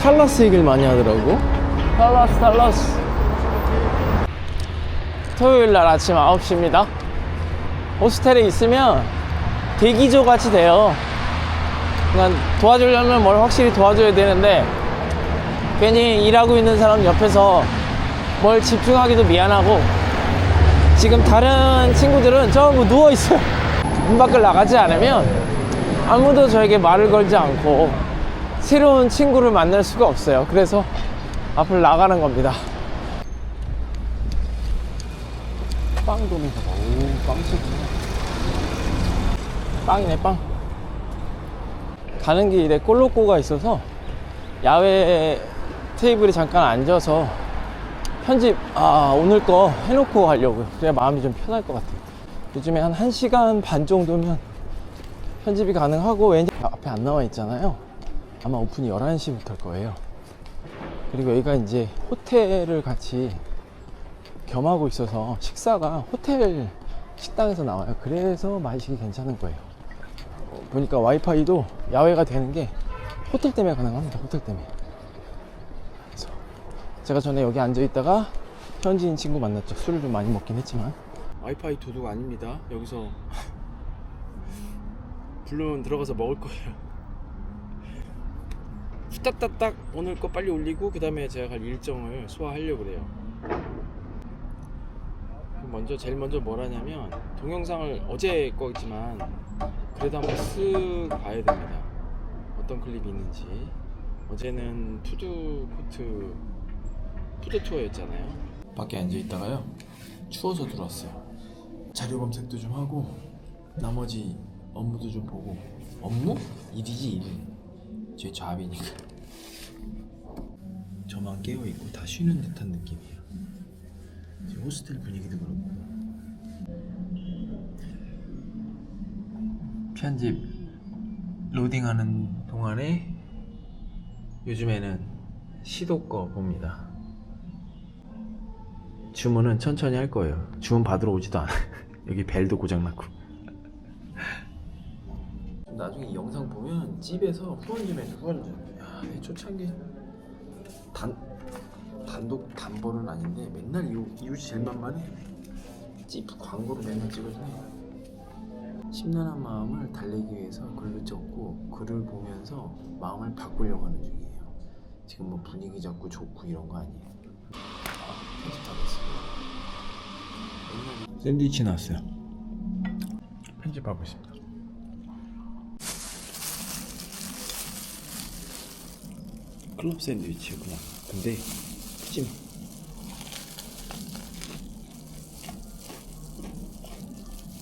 탈라스 얘기를 많이 하더라고. 탈라스, 탈라스. 토요일 날 아침 9시입니다. 호스텔에 있으면 대기조 같이 돼요. 그러니까 도와주려면 뭘 확실히 도와줘야 되는데 괜히 일하고 있는 사람 옆에서 뭘 집중하기도 미안하고 지금 다른 친구들은 전부 누워 있어요. 문 밖을 나가지 않으면 아무도 저에게 말을 걸지 않고 새로운 친구를 만날 수가 없어요. 그래서 앞을 나가는 겁니다. 봐봐. 오, 빵집이네. 빵이네, 빵. 가는 길에 꼴로꼬가 있어서 야외 테이블에 잠깐 앉아서 편집, 아, 오늘 거 해놓고 가려고요. 그래야 마음이 좀 편할 것 같아요. 요즘에 한 1시간 반 정도면 편집이 가능하고, 왠지 앞에 안 나와 있잖아요. 아마 오픈이 11시부터일 거예요. 그리고 여기가 이제 호텔을 같이 겸하고 있어서 식사가 호텔 식당에서 나와요. 그래서 맛이 괜찮은 거예요. 어, 보니까 와이파이도 야외가 되는 게 호텔 때문에 가능합니다. 호텔 때문에. 그래서 제가 전에 여기 앉아 있다가 현지인 친구 만났죠. 술을 좀 많이 먹긴 했지만 와이파이 도둑 아닙니다. 여기서 부르면 들어가서 먹을 거예요. 후딱딱딱 오늘 거 빨리 올리고 그 다음에 제가 갈 일정을 소화하려고 그래요. 먼저 제일 먼저 뭘 하냐면 동영상을 어제 거지만 그래도 한번 쓱 봐야 됩니다. 어떤 클립이 있는지. 어제는 푸드 코트 푸드 투어였잖아요. 밖에 앉아 있다가요 추워서 들어왔어요. 자료 검색도 좀 하고 나머지 업무도 좀 보고 업무? 일이지 일. 제 잡이니까. 저만 깨어 있고 다 쉬는 듯한 느낌이에요. 지금 호스텔 분위기도 그렇고. 편집 로딩하는 동안에 요즘에는 시도 거 봅니다. 주문은 천천히 할 거예요. 주문 받으러 오지도 않아요 여기 벨도 고장났고. 나중에 이 영상 보면 집에서 후원 좀 해줘 후원 좀 야 초창기 단 단독 담보는 아닌데 맨날 이웃, 이웃이 제일 만만해. 집 광고로 맨날 찍어주네. 심란한 마음을 달래기 위해서 글을 적고 글을 보면서 마음을 바꾸려고 하는 중이에요. 지금 뭐 분위기 잡고 좋고 이런 거 아니에요 편집하고 있어요. 샌드위치 나왔어요. 편집하고 있습니다 클럽 샌드위치구나. 근데 찜.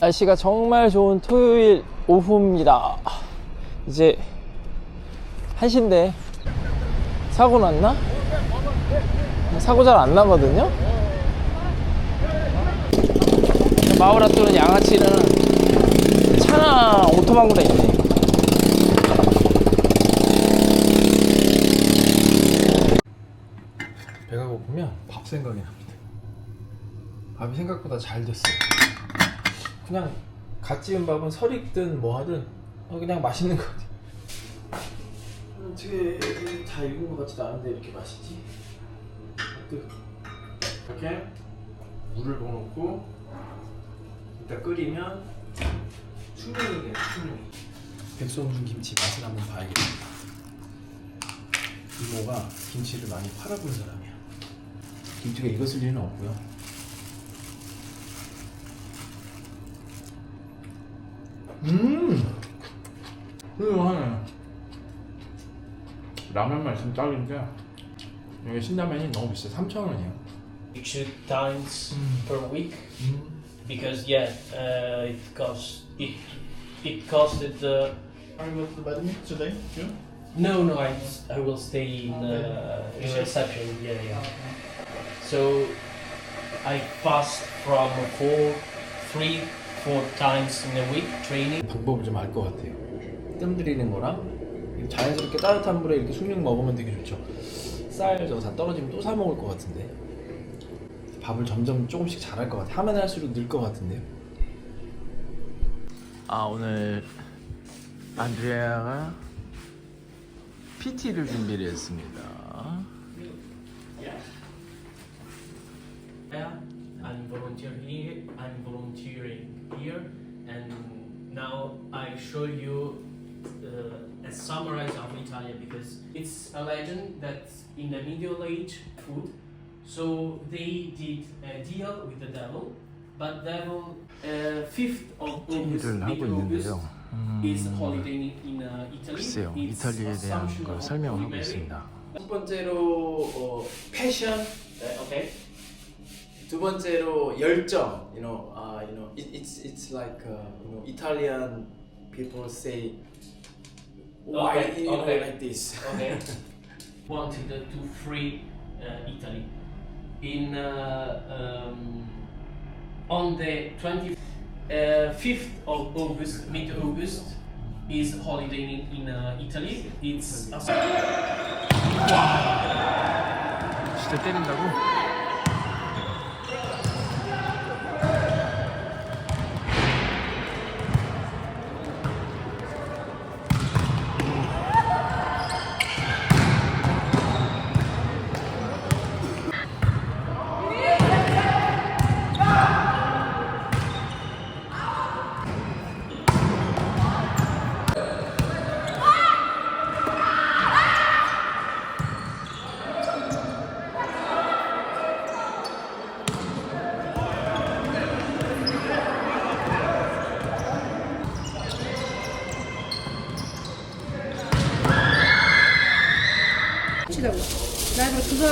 날씨가 정말 좋은 토요일 오후입니다. 이제 1시인데 사고 났나? 사고 잘 안 나거든요? 마우라토는 양아치는 차나 오토바구가 있네 고프면 밥 생각이 납니다. 밥이 생각보다 잘 됐어요. 그냥 갓 지은 밥은 설 익든 뭐 하든 어, 그냥 맛있는 것 같아요. 어떻게 다 익은 것 같지도 않은데 이렇게 맛있지? 이렇게 물을 넣어놓고 이따 끓이면 충분히겠네 충분히 백성준 김치 맛을 한번 봐야겠다. 이모가 김치를 많이 팔아본 사람이야. 김치가 익었을 리는 없고요. 음, 훌륭하네. 라면 맛은 짱인데 여기 신라면이 너무 비싸. 3,000원이에요. you two times per week because yeah uh, it cost it it costed uh, Are you with the wedding today? Yeah. no no I, I will stay in uh, in reception yeah yeah so I fast from four three four times in a week training 방법을 좀 알 것 같아요. 뜸 들이는 거랑 자연스럽게 따뜻한 물에 이렇게 숭늉 먹으면 되게 좋죠. 쌀 저거 다 떨어지면 또 사 먹을 것 같은데. 밥을 점점 조금씩 잘할 것 같아. 하면 할수록 늘 것 같은데요. 아 오늘 안드레아가 PT를 준비를 했습니다. Yeah, I'm volunteer here. I'm volunteering here, and now I show you uh, a summary of Italy because it's a legend that in the Middle Age food, so they did a deal with the devil, but devil uh, fifth of August, 일을 하고 mid August, 있는데요. is 음, holiday in uh, Italy. 글쎄요, It's 이탈리아에 대한 Assumption 걸 of 설명하고 Holy Mary. 있습니다. 첫 번째로 어, 패션, Uh, okay. 두 번째로 열정. You know, uh, you know, it, it's it's like uh, you know Italian people say why Okay, you know okay. like this. Okay. wanted to free uh, Italy. In uh, um, on the 20, uh, 5th of August, mid August, is holiday in, in uh, Italy. It's a 진짜 때린다고?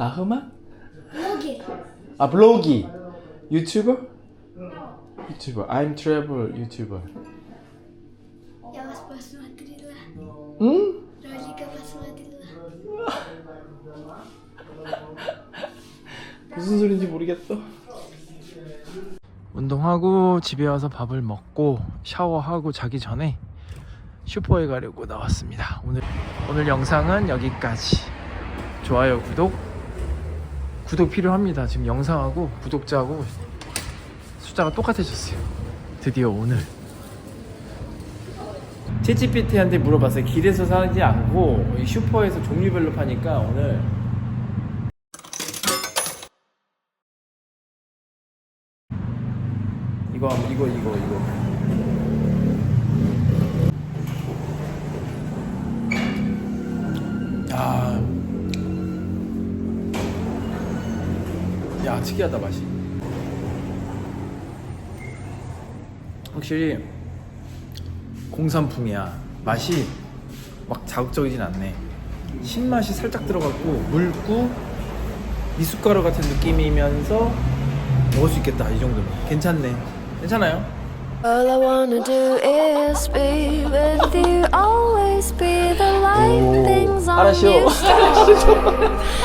라흐만? Блогер. 아 블로기. 유튜버? 유튜버. I'm travel 유튜버. Я вас посмотрела. 응? Ролика посмотрела. 무슨 소린지 모르겠어. 운동하고 집에 와서 밥을 먹고 샤워하고 자기 전에 슈퍼에 가려고 나왔습니다. 오늘 오늘 영상은 여기까지. 좋아요, 구독. 구독 필요합니다. 지금 영상하고 구독자하고 숫자가 똑같아졌어요. 드디어 오늘 채찌피티한테 물어봤어요. 길에서 사지 않고 이 슈퍼에서 종류별로 파니까 오늘 이거 이거 이거 이거 야 특이하다 맛이. 확실히 공산풍이야. 맛이 막 자극적이진 않네. 신맛이 살짝 들어갔고 묽고 미숫가루 같은 느낌이면서 먹을 수 있겠다 이 정도면. 괜찮네. 괜찮아요? All I wanna do is be with you, always be the light 오, things on you.